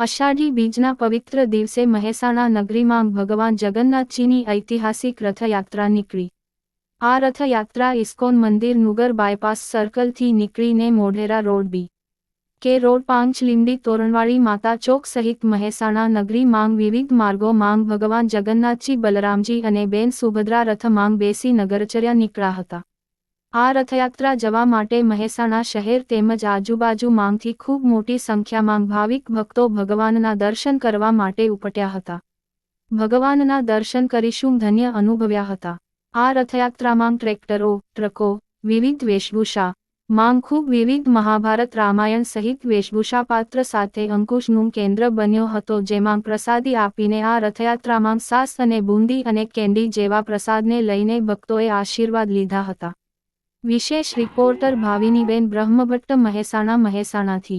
અષાઢી બીજના પવિત્ર દિવસે મહેસાણા નગરીમાં ભગવાન જગન્નાથજીની ઐતિહાસિક રથયાત્રા નીકળી. આ રથયાત્રા ઇસ્કોન મંદિર નુગર બાયપાસ સર્કલથી નીકળીને મોઢેરા રોડ બી. કે રોડ પાંચ લીમડી તોરણવાળી માતા ચોક સહિત મહેસાણા નગરી માંગ વિવિધ માર્ગો માંગ ભગવાન જગન્નાથજી, બલરામજી અને બેન સુભદ્રા રથ માંગ બેસી નગરચર્યા નીકળ્યા હતા. આ રથયાત્રા જવા માટે મહેસાણા શહેર તેમજ આજુબાજુ માંગથી ખૂબ મોટી સંખ્યામાં ભાવિક ભક્તો ભગવાનના દર્શન કરવા માટે ઉપટ્યા હતા. ભગવાનના દર્શન કરીશું ધન્ય અનુભવ્યા હતા. આ રથયાત્રામાં ટ્રેક્ટરો, ટ્રકો, વિવિધ વેશભૂષા, માંગ ખૂબ વિવિધ મહાભારત રામાયણ સહિત વેશભૂષા પાત્ર સાથે અંકુશનું કેન્દ્ર બન્યો હતો જેમાં પ્રસાદી આપીને આ રથયાત્રામાં સાસ અને બુંદી અને કેન્ડી જેવા પ્રસાદને લઈને ભક્તોએ આશીર્વાદ લીધા હતા. વિશેષ રિપોર્ટર ભાવિનીબેન બ્રહ્મભટ્ટ મહેસાણા મહેસાણાથી.